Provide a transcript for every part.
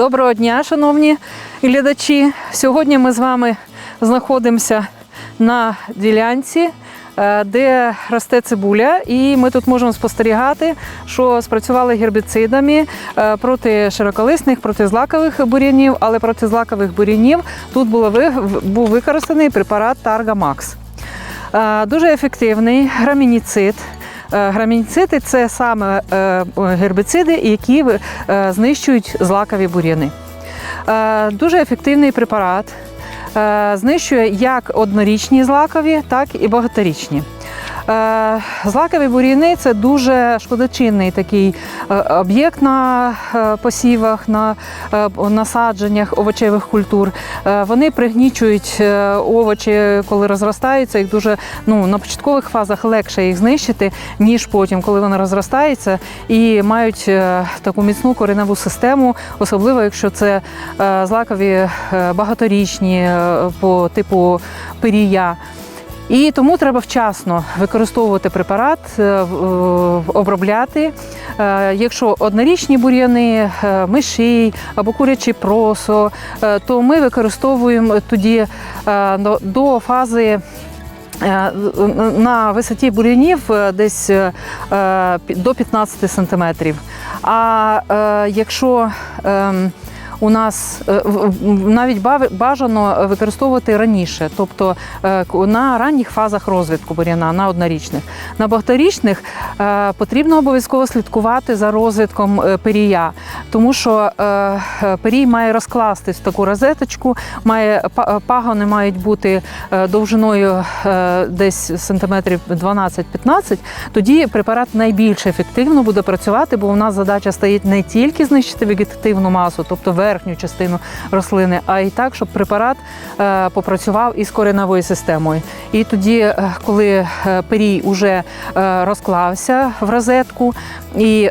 Доброго дня, шановні глядачі. Сьогодні ми з вами знаходимося на ділянці, е, де росте цибуля, і ми тут можемо спостерігати, що спрацювали гербіцидами е, проти широколисних, проти злакових бур'янів, але проти злакових бур'янів тут був використаний препарат Тарга Макс. Е, Дуже ефективний грамініцид. Е, Грамініциди це саме е, гербіциди, які е, знищують злакові бур'яни. Дуже ефективний препарат. Знищує як однорічні злакові, так і багаторічні. Е, Злакові бур'яни це дуже шкодочинний такий е, об'єкт на е, посівах, на насадженнях овочевих культур. Вони пригнічують овочі, коли розростаються. Їх дуже ну, на початкових фазах легше їх знищити, ніж потім, коли вони розростаються і мають таку міцну кореневу систему, особливо якщо це злакові багаторічні по типу пирія. І тому треба вчасно використовувати препарат, е, е, обробляти. Е, Якщо однорічні бур'яни, мишій або курячі просо, то ми використовуємо тоді до- фази. На висоті бур'янів десь до 15 сантиметрів. А якщо ем, у нас е, навіть бажано використовувати раніше, тобто е, на ранніх фазах розвитку бур'яна, на однорічних. На багаторічних е, потрібно обов'язково слідкувати за розвитком пирія, тому що е, має розкластись в таку розеточку, має пагони мають бути довжиною десь сантиметрів 12-15, тоді препарат найбільш ефективно буде працювати, бо у нас задача стоїть не тільки знищити вегетативну масу, тобто верхню частину рослини, а й так, щоб препарат е, попрацював із кореневою системою. І тоді, е, коли е, пирій уже розклався в розетку і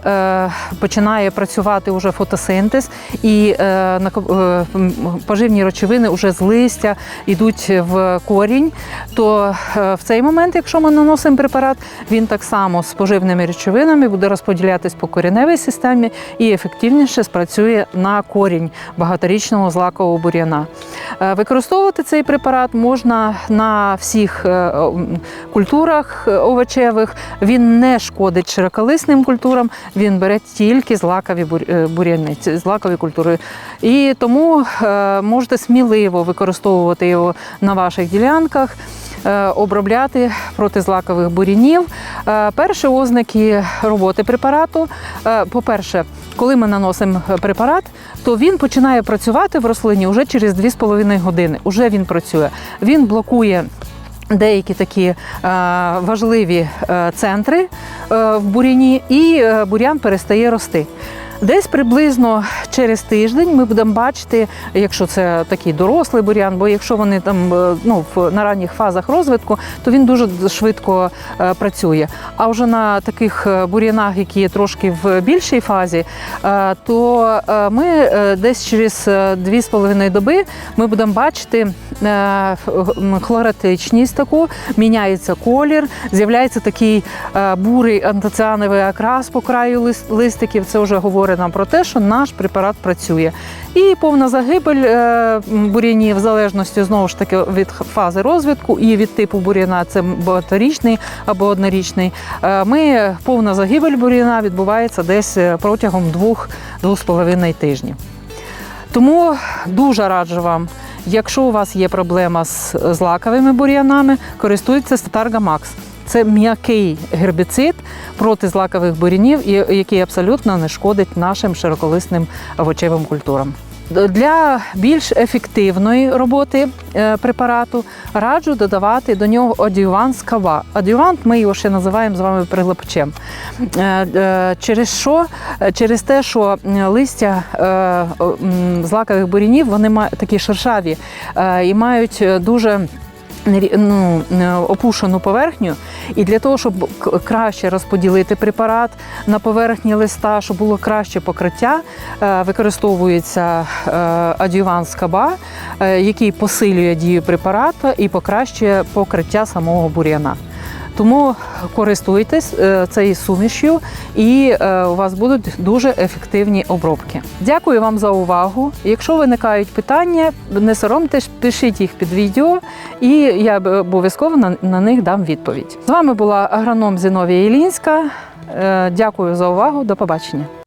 починає працювати уже фотосинтез, і поживні речовини вже з листя йдуть в корінь, то в цей момент, якщо ми наносимо препарат, він так само з поживними речовинами буде розподілятись по кореневій системі і ефективніше спрацює на корінь багаторічного злакового бур'яна. Е, Використовувати цей препарат можна на всіх е, культурах е, овочевих. Він не шкодить широколисним культурам, він бере тільки злакові бур'яни, злакові культури. І тому можете сміливо використовувати його на ваших ділянках. Е, Обробляти проти злакових бур'янів. Е, Перші ознаки роботи препарату. е, По-перше, коли ми наносимо препарат, то він починає працювати в рослині вже через 2,5 години. Уже він працює. Він блокує. Деякі такі важливі центри в буряні, і бурян перестає рости. Десь приблизно через тиждень ми будемо бачити, якщо це такий дорослий бурян, бо якщо вони там е, ну, на ранніх фазах розвитку, то він дуже швидко е, працює. А вже на таких е, бур'янах, які є трошки в більшій фазі, то ми десь через е, 2,5 доби ми будемо бачити хлоратичність таку, міняється колір, з'являється такий бурий антоціановий окрас по краю листиків. Це вже говорить нам про те, що наш препарат працює. І повна загибель е, бур'янів, в залежності знову ж таки від фази розвитку і від типу бур'яна, це багаторічний або однорічний. Е, Ми повна загибель бур'яна відбувається десь е, протягом двох-двох з половиною тижнів. Тому дуже раджу вам, якщо у вас є проблема з злаковими бур'янами, користуйтеся Тарга Макс. Це м'який гербіцид проти злакових бур'янів, і- який абсолютно не шкодить нашим широколисним овочевим культурам. Для більш ефективної роботи е, препарату раджу додавати до нього адювант з кава. Адювант ми його ще називаємо з вами приглипачем. Е, е, Через що? Через те, що листя злакових бурянів вони такі шершаві і мають дуже ну, е, опушену поверхню, і для того, щоб краще розподілити препарат на поверхні листа, щоб було краще покриття, е, використовується адюван адювант з каба, е, який посилює дію препарату і покращує покриття самого бур'яна. Тому користуйтесь е, цією сумішю, і е, у вас будуть дуже ефективні обробки. Дякую вам за увагу. Якщо виникають питання, не соромтесь, пишіть їх під відео, і я обов'язково на, них дам відповідь. З вами була агроном Зіновія Ілінська. Е, Дякую за увагу. До побачення.